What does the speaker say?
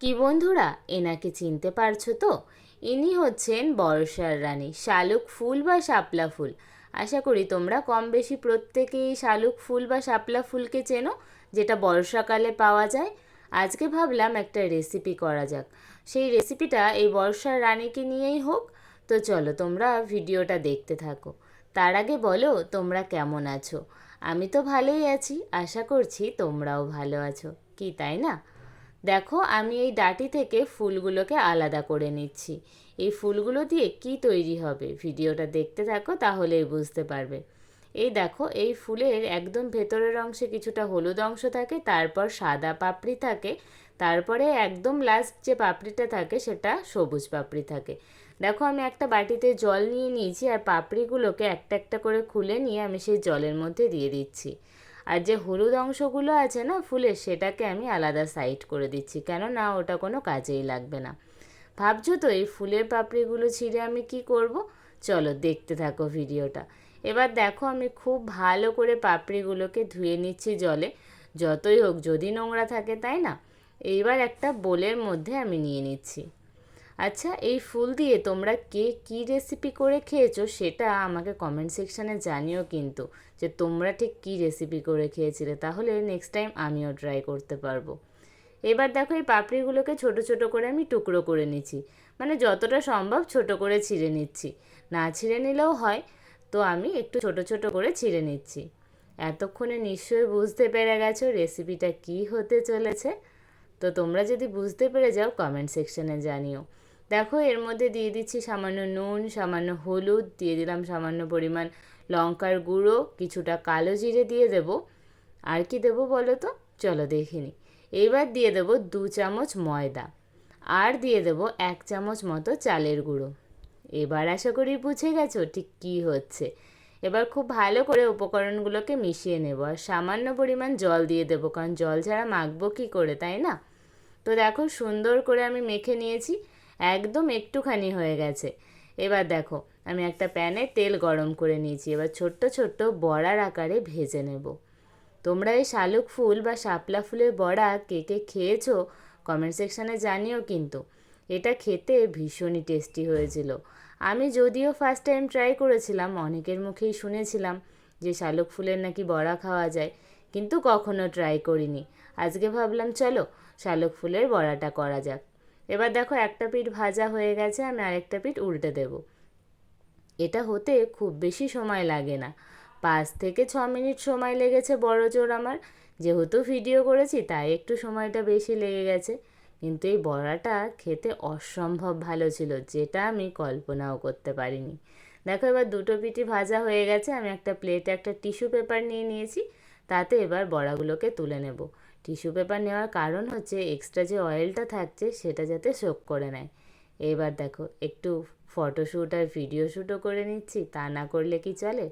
কি বন্ধুরা, এনাকে চিনতে পারছ তো? ইনি হচ্ছেন বর্ষার রানী, শালুক ফুল বা শাপলা ফুল। আশা করি তোমরা কম বেশি প্রত্যেকেই শালুক ফুল বা শাপলা ফুলকে চেনো, যেটা বর্ষাকালে পাওয়া যায়। আজকে ভাবলাম একটা রেসিপি করা যাক। সেই রেসিপিটা এই বর্ষার রানীকে নিয়েই হোক। তো চলো তোমরা ভিডিওটা দেখতে থাকো। তার আগে বলো, তোমরা কেমন আছো? আমি তো ভালোই আছি, আশা করছি তোমরাও ভালো আছো। কি, তাই না? দেখো, আমি এই ডাটি থেকে ফুলগুলোকে আলাদা করে নিচ্ছি। এই ফুলগুলো দিয়ে কি তৈরি হবে? ভিডিওটা দেখতে থাকো, তাহলেই বুঝতে পারবে। এই দেখো, এই ফুলের একদম ভেতরের অংশে কিছুটা হলুদ অংশ থাকে, তারপর সাদা পাপড়ি থাকে, তারপরে একদম লাস্ট যে পাপড়িটা থাকে, সেটা সবুজ পাপড়ি থাকে। দেখো, আমি একটা বাটিতে জল নিয়ে নিয়েছি, আর পাপড়িগুলোকে একটা একটা করে খুলে নিয়ে আমি সেই জলের মধ্যে দিয়ে দিচ্ছি। আর যে হলুদ অংশগুলো আছে না ফুলের, সেটাকে আমি আলাদা সাইড করে দিচ্ছি। কেননা ওটা কোনো কাজেই লাগবে না। ভাবছ তো এই ফুলের পাপড়িগুলো ছিঁড়ে আমি কি করব? চলো দেখতে থাকো ভিডিওটা। এবার দেখো আমি খুব ভালো করে পাপড়িগুলোকে ধুয়ে নিচ্ছি জলে। যতই হোক, যদি নোংরা থাকে, তাই না? এইবার একটা বোলের মধ্যে আমি নিয়ে নিচ্ছি। আচ্ছা এই ফুল দিয়ে তোমরা কে কী রেসিপি করে খেয়েছো সেটা আমাকে কমেন্ট সেকশানে জানিও কিন্তু, যে তোমরা ঠিক কী রেসিপি করে খেয়েছিলে, তাহলে নেক্সট টাইম আমিও ট্রাই করতে পারব। এবার দেখো এই পাপড়িগুলোকে ছোট ছোট করে আমি টুকরো করে নিচ্ছি মানে যতটা সম্ভব ছোট করে ছিঁড়ে নিচ্ছি, না ছিঁড়ে নিলেও হয়, তো আমি একটু ছোট ছোট করে ছিঁড়ে নিচ্ছি। এতক্ষণে নিশ্চয়ই বুঝতে পেরে গেছো রেসিপিটা কি হতে চলেছে, তো তোমরা যদি বুঝতে পেরে যাও কমেন্ট সেকশানে জানিও। দেখো, এর মধ্যে দিয়ে দিচ্ছি সামান্য নুন, সামান্য হলুদ, দিয়ে দিলাম সামান্য পরিমাণ লঙ্কার গুঁড়ো, কিছুটা কালো জিরে দিয়ে দেব। আর কি দেবো বলো তো? চলো দেখে দেখিনি এবার দিয়ে দেবো দু চামচ ময়দা আর দিয়ে দেবো এক চামচ মতো চালের গুঁড়ো। এবার আশা করি বুঝে গেছো ঠিক কী হচ্ছে। এবার খুব ভালো করে উপকরণগুলোকে মিশিয়ে নেব আর সামান্য পরিমাণ জল দিয়ে দেবো, কারণ জল ছাড়া মাখবো কী করে, তাই না? তো দেখো, সুন্দর করে আমি মেখে নিয়েছি। একদম একটুখানি হয়ে গেছে। এবার দেখো, আমি একটা প্যানে তেল গরম করে নিয়েছি, এবার ছোট্ট ছোট্ট বড়ার আকারে ভেজে নেব। তোমরা এই শালুক ফুল বা শাপলা ফুলের বড়া কে কে খেয়েছো কমেন্ট সেকশানে জানিও কিন্তু। এটা খেতে ভীষণই টেস্টি হয়েছিল। আমি যদিও ফার্স্ট টাইম ট্রাই করেছিলাম, অনেকের মুখেই শুনেছিলাম যে শালুক ফুলের নাকি বড়া খাওয়া যায়, কিন্তু কখনো ট্রাই করিনি। আজকে ভাবলাম, চলো শালুক ফুলের বড়াটা করা যাক। এবার দেখো একটা পিঠ ভাজা হয়ে গেছে, আমি আরেকটা পিঠ উল্টে দেব। এটা হতে খুব বেশি সময় লাগে না। পাঁচ থেকে ছ মিনিট সময় লেগেছে বড় জোর আমার। যেহেতু ভিডিও করেছি, তাই একটু সময়টা বেশি লেগে গেছে। কিন্তু এই বড়াটা খেতে অসম্ভব ভালো ছিল, যেটা আমি কল্পনাও করতে পারিনি। দেখো এবার দুটো পিঠি ভাজা হয়ে গেছে, আমি একটা প্লেটে একটা টিস্যু পেপার নিয়ে নিয়েছি, তাতে এবার বড়াগুলোকে তুলে নেব। টিস্যু পেপার নেওয়ার কারণ হচ্ছে এক্সট্রা যে অয়েলটা থাকছে সেটা যাতে শোক করে নেয়। এবার দেখো, একটু ফটোশ্যুট আর ভিডিও শ্যুটও করে নিচ্ছি, তা না করলে কি চলে?